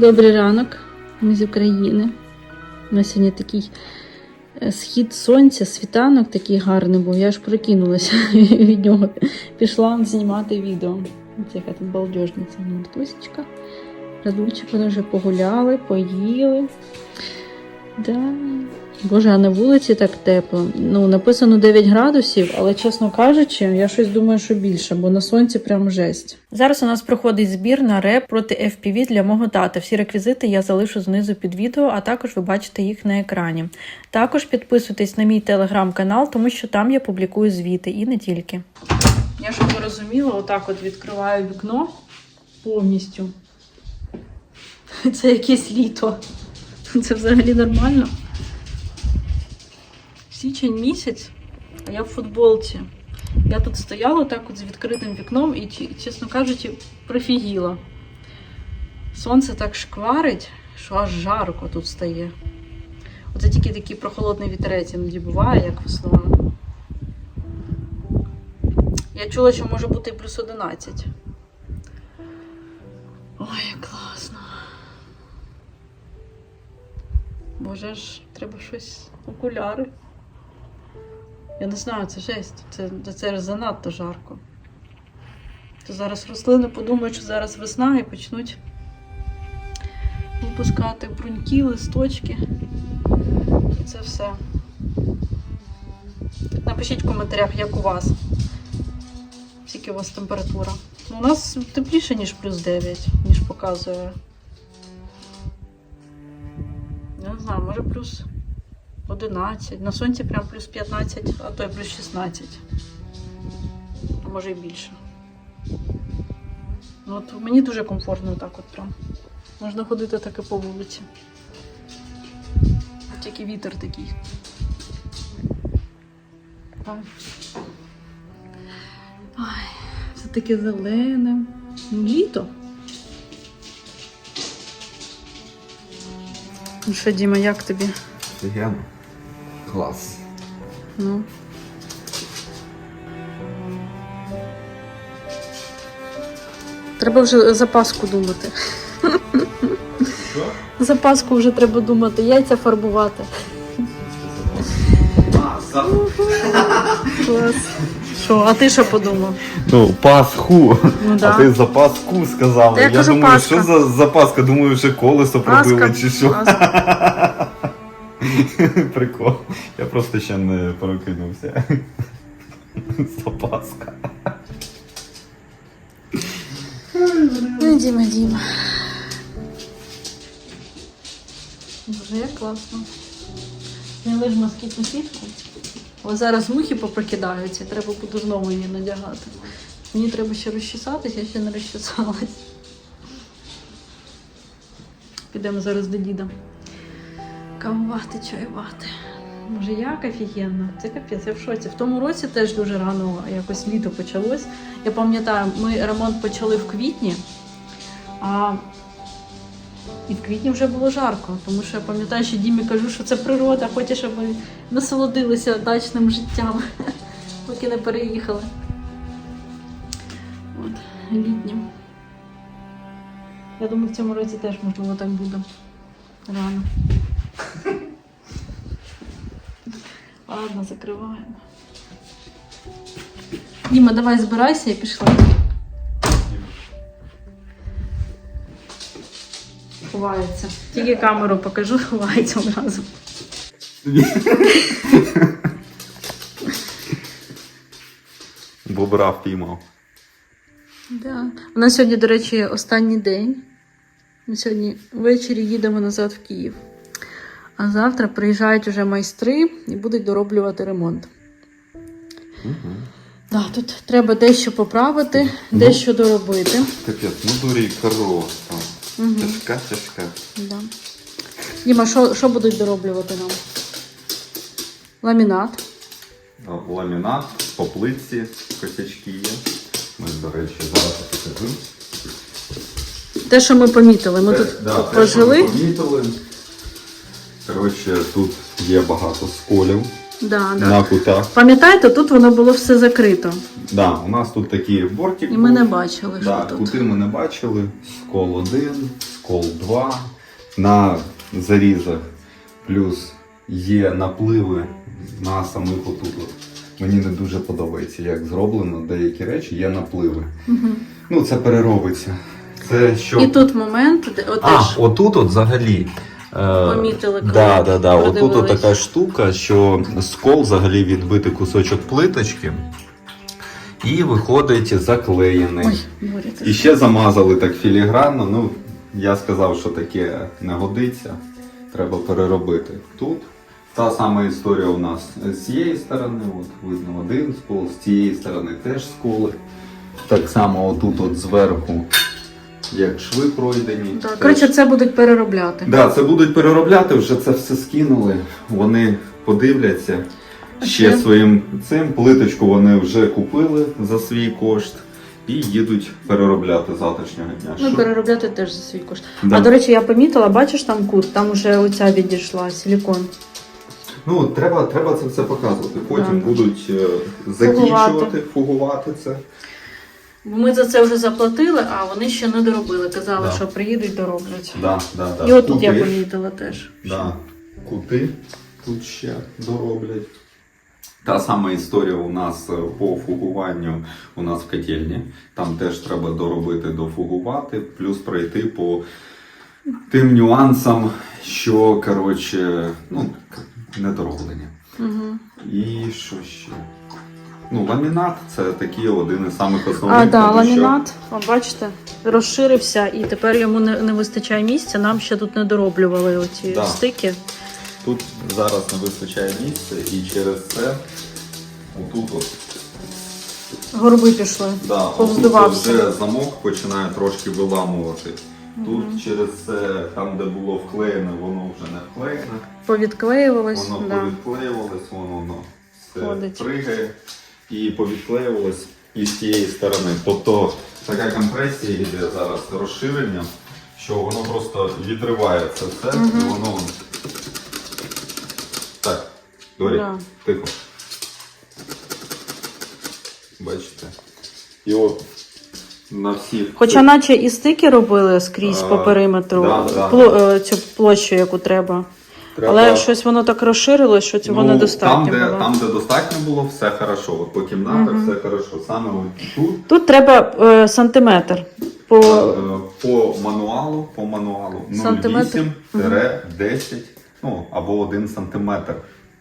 Добрий ранок. Ми з України. У нас сьогодні такий е, схід сонця, світанок такий гарний був. Я ж прокинулася від нього. Пішла знімати відео. Ось яка тут балдежниця. Мартусечка. Радульчик, вони вже погуляли, поїли. Да. Боже, а на вулиці так тепло. Ну, написано 9 градусів, але чесно кажучи, я щось думаю, що більше, бо на сонці прям жесть. Зараз у нас проходить збір на реп проти FPV для мого тата. Всі реквізити я залишу знизу під відео, а також ви бачите їх на екрані. Також підписуйтесь на мій телеграм-канал, тому що там я публікую звіти і не тільки. Я щоб ви розуміла, отак от відкриваю вікно повністю. Це якесь літо. Це взагалі нормально. Січень місяць, а я в футболці. Я тут стояла так от з відкритим вікном і, чесно кажучи, прифігіла. Сонце так шкварить, що аж жарко тут стає. Оце тільки такий прохолодний вітерець іноді буває, як весною. Я чула, що може бути і плюс 11. Ой, як класно. Боже ж, треба щось окуляри. Я не знаю, це жесть. Це, це занадто жарко. То зараз рослини подумають, що зараз весна і почнуть випускати бруньки, листочки. І це все. Напишіть в коментарях, як у вас. Скільки у вас температура. Ну, у нас тепліше, ніж плюс 9, ніж показує. Я не знаю, може плюс 11. На сонці прям плюс 15, а то й плюс 16. А може і більше. Ну, от мені дуже комфортно так от прям. Можна ходити так і по вулиці. Тільки вітер такий. Так. Ой, все таке зелене. Ну, Літо. Ну що, Діма, як тобі? Офігенно. Клас. Ну. Треба вже запаску думати. Що? Запаску вже треба думати, яйця фарбувати. А. Клас. Що, а ти що подумав? Ну, Пасху. Ну А да. ти запаску сказала. Та я кажу думаю, Пасха. що за запаска? Думаю, вже колесо пробили Паска. чи що. Паска. Прикол. Я просто ще не прокинувся. Запаска. Ну, Діма, Діма. Боже, як класно. Зняли ж москітну сітку. Але зараз мухи попрокидаються, треба буде знову її надягати. Мені треба ще розчесатись, я ще не розчесалась. Підемо зараз до діда. Кавувати, чаювати. Може, як офігенно. Це капець, я в шоці. В тому році теж дуже рано якось літо почалось. Я пам'ятаю, ми ремонт почали в квітні, а і в квітні вже було жарко, тому що я пам'ятаю, що Дімі кажу, що це природа, хоче, щоб ми насолодилися дачним життям, поки не переїхали. От, літнім. Я думаю, в цьому році теж можливо так буде. Рано. Ладно, закриваємо. Діма, давай збирайся і пішли. Ховається. Тільки камеру покажу, ховається одразу. Бобра впіймав. Да. У нас сьогодні, до речі, останній день. Ми сьогодні ввечері їдемо назад в Київ. А завтра приїжджають уже майстри і будуть дороблювати ремонт. Угу. Да, тут треба дещо поправити, Ну. дещо доробити. Капець, ну дурі просто. Угу. Тяжка, тяжка. Да. Діма, що, що будуть дороблювати нам? Ламінат. Ламінат, по плитці, косячки є. Ми, до речі, зараз покажу. Те, що ми помітили. Ми Те- тут да, те, що ми помітили. Коротше, тут є багато сколів Да, да. на кутах. Пам'ятаєте, тут воно було все закрито. Да, у нас тут такий бортик. І ми був. не бачили, Да, що тут. кути ми не бачили. Скол один, скол 2 на зарізах, плюс є напливи на самих отут. Мені не дуже подобається, як зроблено деякі речі, є напливи. Ну, це переробиться. Це що І тут момент, де а, отут от взагалі. Е, Помітили, коли да, да, да. Отут от така штука, що скол взагалі відбитий кусочок плиточки. І виходить заклеєний. Ой, І ще замазали так філігранно. Ну, я сказав, що таке не годиться. Треба переробити. Тут та сама історія у нас з цієї сторони, от видно один скол, з цієї сторони теж сколи. Так само отут от зверху, як шви пройдені. Так, коротше, це будуть переробляти. Да, це будуть переробляти, вже це все скинули. Вони подивляться А ще ще? своїм цим. Плиточку вони вже купили за свій кошт і їдуть переробляти завтрашнього дня. Ну, Що- переробляти теж за свій кошт. Да. А до речі, я помітила, бачиш там кут, там вже оця відійшла, силікон. Ну, треба, треба це все показувати. Потім Да. будуть е, закінчувати, фугувати це. Ми за це вже заплатили, а вони ще не доробили. Казали, Да. що приїдуть, дороблять. Да, да, да. І отут я Кути. помітила теж. Да. Кути тут ще дороблять. Та сама історія у нас е, по фугуванню у нас в котельні. Там теж треба доробити, дофугувати, плюс пройти по тим нюансам, що коротше, ну, недороблені. Угу. І що ще? Ну, ламінат це такий один із самих основних. А, да, тому що- ламінат, О, бачите, розширився і тепер йому не, не вистачає місця. Нам ще тут не дороблювали оці Да. стики. Тут зараз не вистачає місця і через це отут от Горби пішли. Да, отут Повздувався. вже замок починає трошки виламувати. Тут через це, там де було вклеєне, воно вже не вклеєне. Повідклеювалось. Воно да. повідклеювалось, воно, воно все Ходить. пригає і повідклеювалось і з тієї сторони. Тобто така компресія йде зараз розширення, що воно просто відриває це все і воно. Так, Дорі, Да. тихо. Бачите? І от на всіх. Хоча наче і стики робили скрізь А, по периметру да, да. пло- е, цю площу, яку треба. Треба- Але щось воно так розширилось, що цього Ну, недостатньо Там де, було. там, де достатньо було, все хорошо. От по кімнатах Мгм. все хорошо. Саме от тут Тут треба е, сантиметр. По... Е, По мануалу, по мануалу 0,8-10, ну або 1 сантиметр.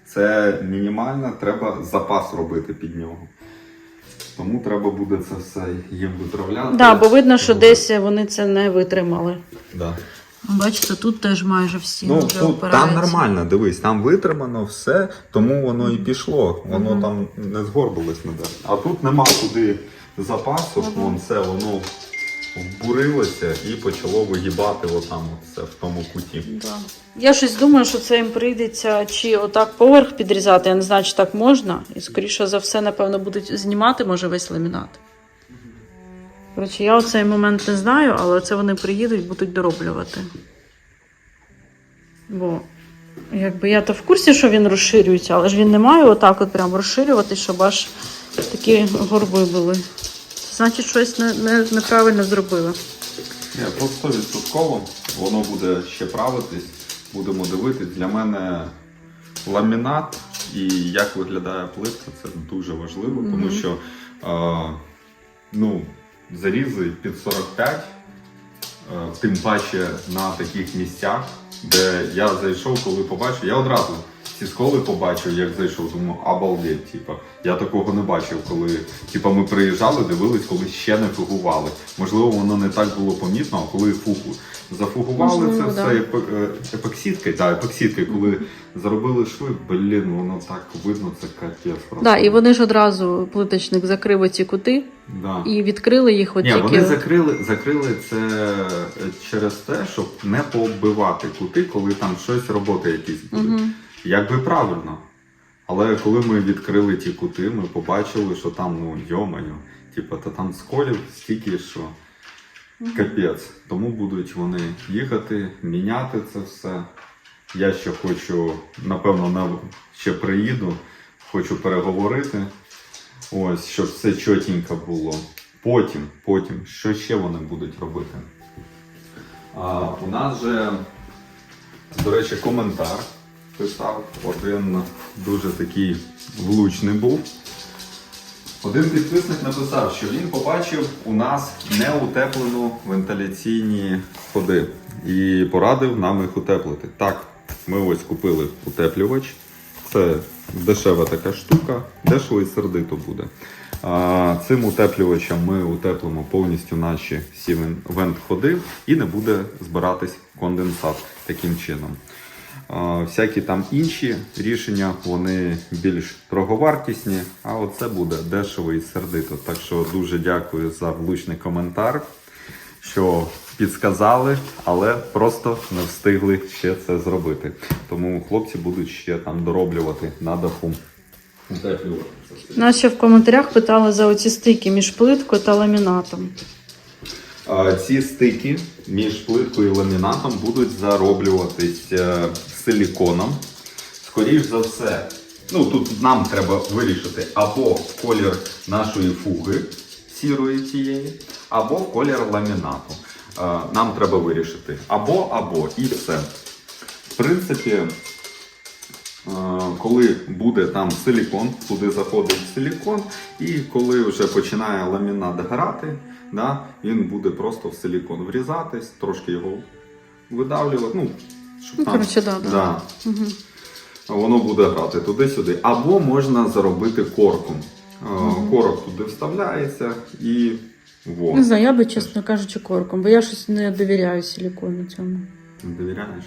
Це мінімально, треба запас робити під нього. Тому треба буде це все їм виправляти. Да, бо видно, що десь вони це не витримали. Да. Бачите, тут теж майже всі Ну, тут, там нормально, дивись, там витримано все, тому воно і пішло. Воно Мгм. там не згорбилось ніде. А тут нема куди запасу, Мгм. вон все воно вбурилося і почало вигибати отам все в тому куті. Да. Я щось думаю, що це їм прийдеться чи отак поверх підрізати. Я не знаю, чи так можна. І скоріше за все, напевно, будуть знімати, може, весь ламінат. Коротше, я оцей момент не знаю, але це вони приїдуть, будуть дороблювати. Бо якби я то в курсі, що він розширюється, але ж він не має отак от прям розширювати, щоб аж такі горби були. Значить, щось не, не, неправильно зробили. Ні, тут 100% воно буде ще правитись, будемо дивитись. Для мене ламінат і як виглядає плитка це дуже важливо, тому що е, ну, зарізи під 45, е, тим паче на таких місцях, де я зайшов, коли побачив, я одразу ці сколи побачив, як зайшов, думаю, обалдеть, типа. Я такого не бачив, коли типа, ми приїжджали, дивились, коли ще не фугували. Можливо, воно не так було помітно, а коли фугу зафугували Можливо, це да. все епо- е, епоксидкою, так, коли заробили шви, блін, воно так видно, це капець. просто. Да, і вони ж одразу плиточник закрив оці кути Да. і відкрили їх от Ні, тільки. вони закрили, закрили це е, через те, щоб не пооббивати кути, коли там щось роботи якісь будуть. Угу. Якби правильно. Але коли ми відкрили ті кути, ми побачили, що там, ну, йомаю, типу, та там сколів стільки, що капець. Тому будуть вони їхати, міняти це все. Я ще хочу, напевно, на, ще приїду, хочу переговорити. Ось, щоб все чотенько було. Потім, потім, що ще вони будуть робити? А, у нас же, до речі, коментар писав. Один дуже такий влучний був. Один підписник написав, що він побачив у нас неутеплену вентиляційні ходи і порадив нам їх утеплити. Так, ми ось купили утеплювач. Це дешева така штука, дешево і сердито буде. Цим утеплювачем ми утеплимо повністю наші всі вент-ходи і не буде збиратись конденсат таким чином. Всякі там інші рішення, вони більш дороговартісні, а оце буде дешево і сердито. Так що дуже дякую за влучний коментар, що підсказали, але просто не встигли ще це зробити. Тому хлопці будуть ще там дороблювати на даху. Нас ще в коментарях питали за оці стики між плиткою та ламінатом. Ці стики між плиткою і ламінатом будуть зароблюватись е, силіконом. Скоріш за все, ну тут нам треба вирішити або колір нашої фуги сірої цієї, або колір ламінату. Е, Нам треба вирішити або, або і все. В принципі, е, коли буде там силікон, туди заходить силікон, і коли вже починає ламінат грати, да, він буде просто в силікон врізатись, трошки його видавлювати. Ну, щоб Ну, там, коротше, да, да. да, Угу. воно буде грати туди-сюди. Або можна заробити корком. Е, Корок туди вставляється і во. Не знаю, я би, чесно кажучи, корком, бо я щось не довіряю силікону цьому. Не довіряєш?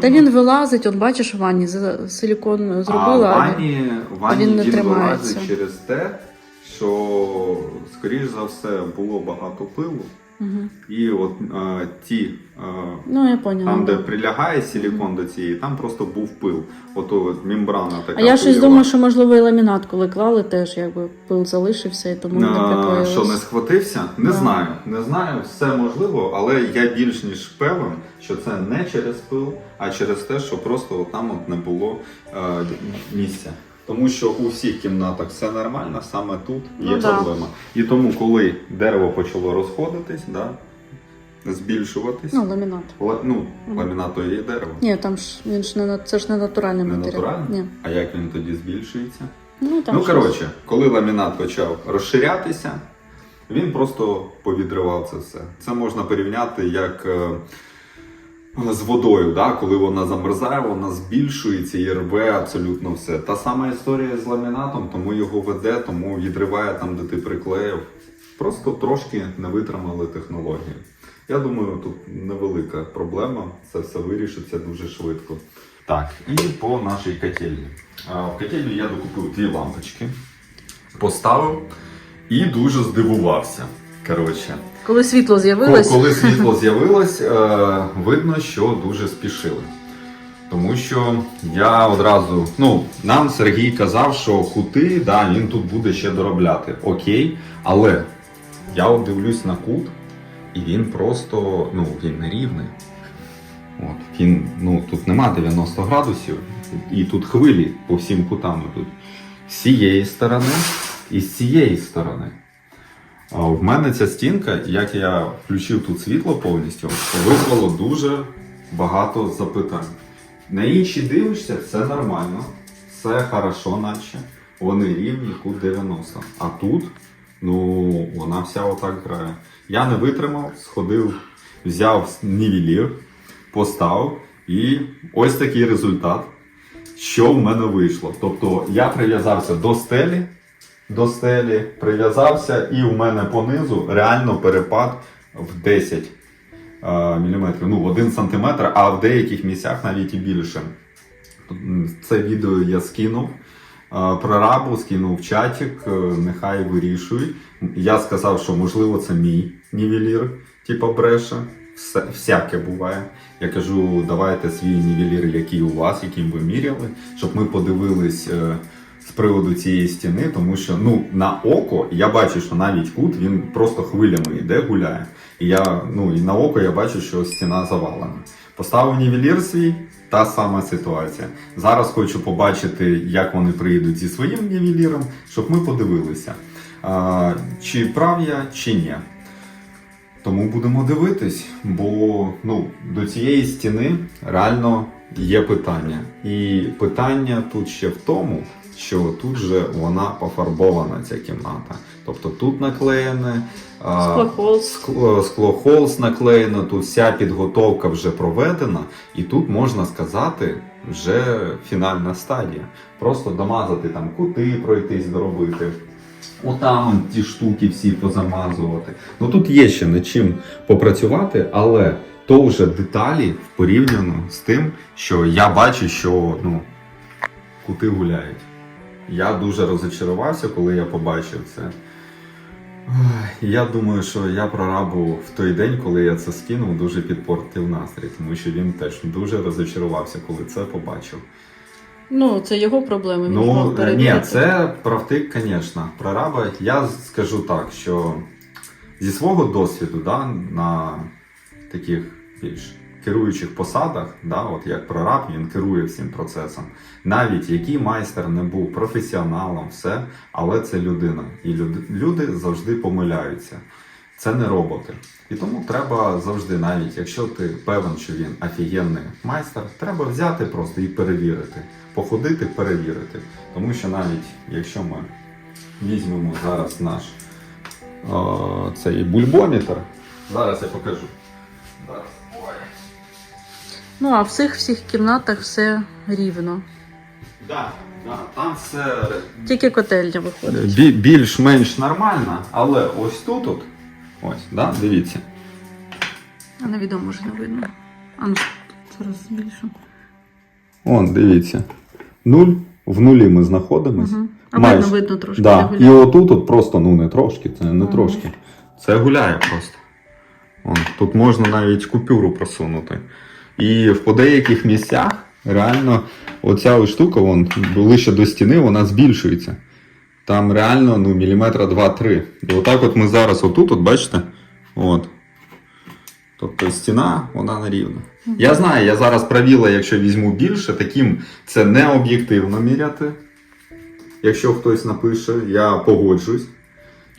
Та він вилазить, от бачиш в ванні, силікон зробила. А в ванні, в ванні він не він тримається. вилазить через те, що, скоріш за все, було багато пилу. Мгм. І от е, ті, е, Ну, я поняла. там, де прилягає силікон до цієї, там просто був пил. От мембрана така. А я щось думаю, що можливо і ламінат, коли клали, теж якби пил залишився, і тому не приклеїлось. Що не схватився? Не Да. знаю. Не знаю, все можливо, але я більш ніж певен, що це не через пил, а через те, що просто от там от не було е, місця. Тому що у всіх кімнатах все нормально, саме тут є Ну да. проблема. І тому, коли дерево почало розходитись, да, збільшуватись, Ну, ламінат. ла- ну, Мгм. ламінат то є дерево. Ні, там ж він ж не це ж не натуральний Не матеріал. натуральний? Ні. А як він тоді збільшується? Ну, там ну, коротше, коли ламінат почав розширятися, він просто повідривав це все. Це можна порівняти як е, з водою, да? коли вона замерзає, вона збільшується і рве абсолютно все. Та сама історія з ламінатом, тому його веде, тому відриває там, де ти приклеїв. Просто трошки не витримали технології. Я думаю, тут невелика проблема, це все вирішиться дуже швидко. Так, і по нашій котельні. В котельню я докупив дві лампочки, поставив і дуже здивувався. Коротше, Коли світло з'явилось, Коли світло з'явилось, е, видно, що дуже спішили. Тому що я одразу, ну, нам Сергій казав, що кути, да, він тут буде ще доробляти. Окей, але я от дивлюсь на кут, і він просто, ну, він не рівний. От, він, ну, тут нема 90 градусів, і тут хвилі по всім кутам ідуть. З цієї сторони і з цієї сторони. В мене ця стінка, як я включив тут світло повністю, визвало дуже багато запитань. На інші дивишся, все нормально, все хорошо, наче. Вони рівні, кут 90. А тут, ну, вона вся отак грає. Я не витримав, сходив, взяв нівелір, поставив, і ось такий результат. Що в мене вийшло? Тобто я прив'язався до стелі, до стелі, прив'язався, і у мене понизу реально перепад в 10 мм, ну в 1 см, а в деяких місцях навіть і більше. Це відео я скинув. Прорабу скинув в чатик, е, нехай вирішують. Я сказав, що можливо це мій нівелір, типа бреше. Все, всяке буває. Я кажу, давайте свій нівелір, який у вас, яким ви міряли, щоб ми подивились е, приводу цієї стіни, тому що ну, на око я бачу, що навіть кут він просто хвилями йде, гуляє. І я, ну, і на око я бачу, що стіна завалена. Поставив нівелір свій, та сама ситуація. Зараз хочу побачити, як вони приїдуть зі своїм нівеліром, щоб ми подивилися, а, чи прав я, чи ні. Тому будемо дивитись, бо ну, до цієї стіни реально є питання. І питання тут ще в тому, що тут же вона пофарбована, ця кімната. Тобто тут наклеєне. а, Склохолст. Скло, наклеєно, тут вся підготовка вже проведена, і тут можна сказати вже фінальна стадія. Просто домазати там кути, пройтись, доробити. Отам ті штуки всі позамазувати. Ну тут є ще над чим попрацювати, але то вже деталі порівняно з тим, що я бачу, що ну, кути гуляють. Я дуже розочарувався, коли я побачив це. Я думаю, що я прорабу в той день, коли я це скинув, дуже підпортив настрій, тому що він теж дуже розочарувався, коли це побачив. Ну, це його проблеми. Він Ну е, ні, це правтик, звісно. Прораба, я скажу так, що зі свого досвіду, да, на таких більш керуючих посадах, да, от як прораб, він керує всім процесом. Навіть який майстер не був професіоналом, все, але це людина. І люди, завжди помиляються. Це не роботи. І тому треба завжди, навіть якщо ти певен, що він офігенний майстер, треба взяти просто і перевірити. Походити, перевірити. Тому що навіть якщо ми візьмемо зараз наш о, цей бульбометр, зараз я покажу. Зараз. Ну, а в цих всіх кімнатах все рівно. Да, да, там все Тільки котельня виходить. бі- більш-менш нормально, але ось тут, от, ось, да, дивіться. А невідомо може не видно. А ну, зараз більше. Вон, дивіться. Нуль. В нулі ми знаходимося. Угу. А Майже. видно, видно трошки. Да. І отут от просто, ну не трошки, це не Ага. трошки. Це гуляє просто. Вон, тут можна навіть купюру просунути. І в деяких місцях реально оця ось штука, вон, ближче до стіни, вона збільшується. Там реально ну, міліметра 2-3. І отак от ми зараз отут, от бачите? От. Тобто стіна, вона нерівна. Я знаю, я зараз правіла, якщо візьму більше, таким це не об'єктивно міряти. Якщо хтось напише, я погоджусь.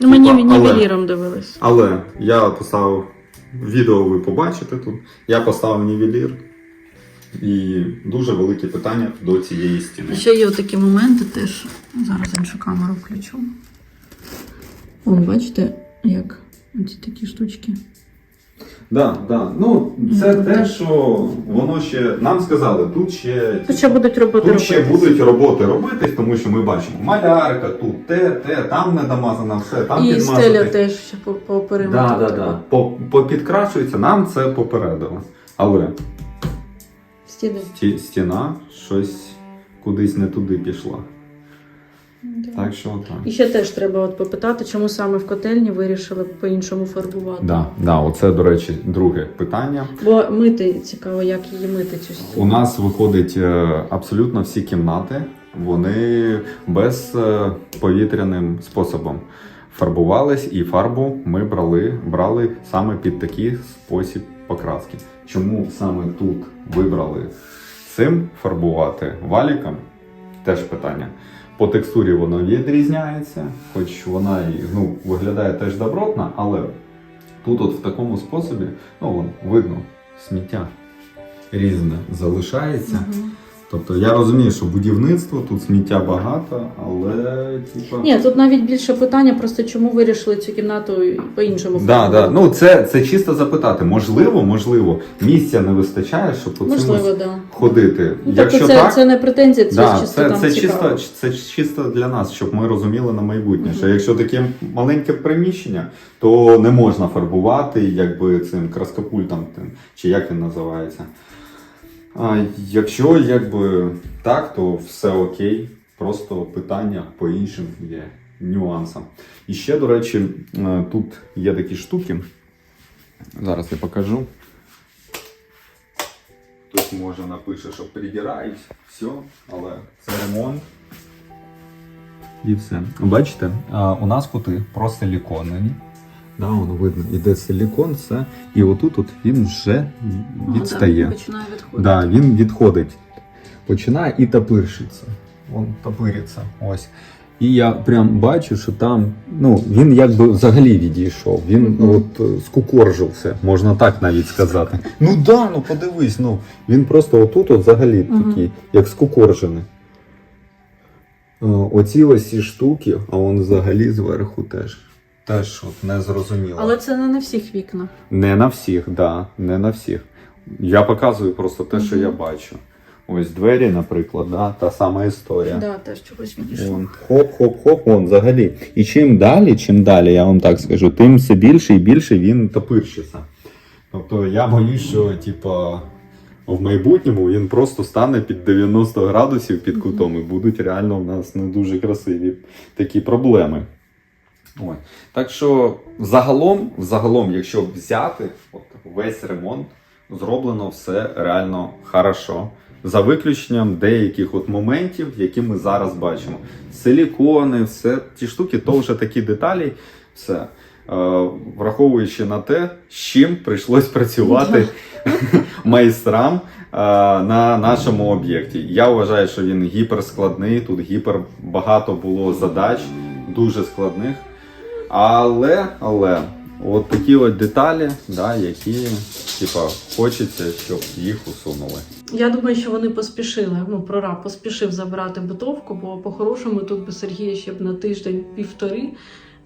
Ну, мені нівеліром дивились. Але я поставив відео, ви побачите тут. Я поставив нівелір. І дуже велике питання до цієї стіни. Ще є такі моменти теж. Зараз іншу камеру включу. Вон, бачите, як оці такі штучки. Да, да. Ну, це те, що воно ще. Нам сказали, тут ще. Тут ще будуть роботи Тут ще робитись. будуть роботи робитись, тому що ми бачимо малярка, тут те, те, там не домазано все, там І підмазати. стеля теж ще по, по периметру. Да, да, да. По- Попідкрашується, нам це попередило. Але Стіни. сті- стіна щось кудись не туди пішла. Так що так. І ще теж треба от попитати, чому саме в котельні вирішили по-іншому фарбувати. Да, да, оце, до речі, друге питання. Бо мити цікаво, як її мити цю У нас виходить е, абсолютно всі кімнати, вони без е, повітряним способом фарбувались, і фарбу ми брали, брали саме під такий спосіб покраски. Чому саме тут вибрали цим фарбувати валіком? Теж питання. По текстурі воно відрізняється, хоч вона і ну, виглядає теж добротно, але тут, от в такому способі, ну видно, сміття різне залишається. Мгм. Тобто я розумію, що будівництво тут сміття багато, але типа. Ні, тут навіть більше питання, просто чому вирішили цю кімнату по-іншому Да, да. Ну це, це чисто запитати. Можливо, можливо, місця не вистачає, щоб по Можливо, так. Да. ходити. Ну, Якщо тобто це, так, це не претензія, це да, чисто це, там це, цікаво. чисто, це чисто для нас, щоб ми розуміли на майбутнє. Мгм. Що якщо таке маленьке приміщення, то не можна фарбувати якби цим краскопультом, тим, чи як він називається. А якщо якби так, то все окей. Просто питання по іншим є нюансам. І ще, до речі, е, тут є такі штуки. Зараз я покажу. Хтось може напише, що придирають, все, але це ремонт. І все. Бачите, у нас кути просиліконені. Да, воно видно, іде силікон, все. І отут от він вже відстає. да, починає відходити. Да, він відходить. Починає і топиршиться. Вон топириться. Ось. І я прям бачу, що там ну, він якби взагалі відійшов. Він Мгм. от е, скукоржився, можна так навіть сказати. Ну да, ну подивись, ну він просто отут от взагалі Мгм. такий, як скукоржений. Е, Оці ось ці штуки, а он взагалі зверху теж. Теж от не зрозуміло. Але це не на всіх вікнах. Не на всіх, да, не на всіх. Я показую просто те, що я бачу. Ось двері, наприклад, да, та сама історія. Да, теж чогось відійшло. Хоп-хоп-хоп, вон взагалі. І чим далі, чим далі, я вам так скажу, тим все більше і більше він топирчиться. Тобто я боюсь, що типа, в майбутньому він просто стане під 90 градусів під кутом, і будуть реально в нас не дуже красиві такі проблеми. Ой. Так що загалом, загалом, якщо взяти от, весь ремонт, зроблено все реально хорошо. За виключенням деяких от моментів, які ми зараз бачимо. Силікони, все ті штуки, то вже такі деталі, все. Е, враховуючи на те, з чим прийшлось працювати майстрам е, на нашому об'єкті. Я вважаю, що він гіперскладний, тут гіпер багато було задач, дуже складних. Але, але, от такі от деталі, да, які, типа, хочеться, щоб їх усунули. Я думаю, що вони поспішили. Ну, прораб поспішив забрати битовку, бо по-хорошому тут би Сергія ще б на тиждень-півтори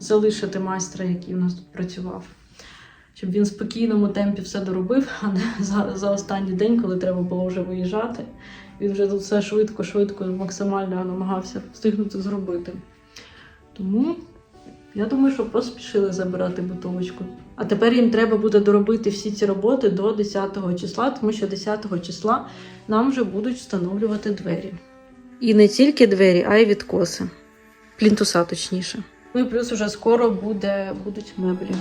залишити майстра, який у нас тут працював. Щоб він в спокійному темпі все доробив, а не за, за останній день, коли треба було вже виїжджати. Він вже тут все швидко-швидко, максимально намагався встигнути зробити. Тому я думаю, що поспішили забирати бутовочку. А тепер їм треба буде доробити всі ці роботи до 10 числа, тому що 10 числа нам вже будуть встановлювати двері. І не тільки двері, а й відкоси. Плінтуса точніше. Ну і плюс вже скоро буде, будуть меблі.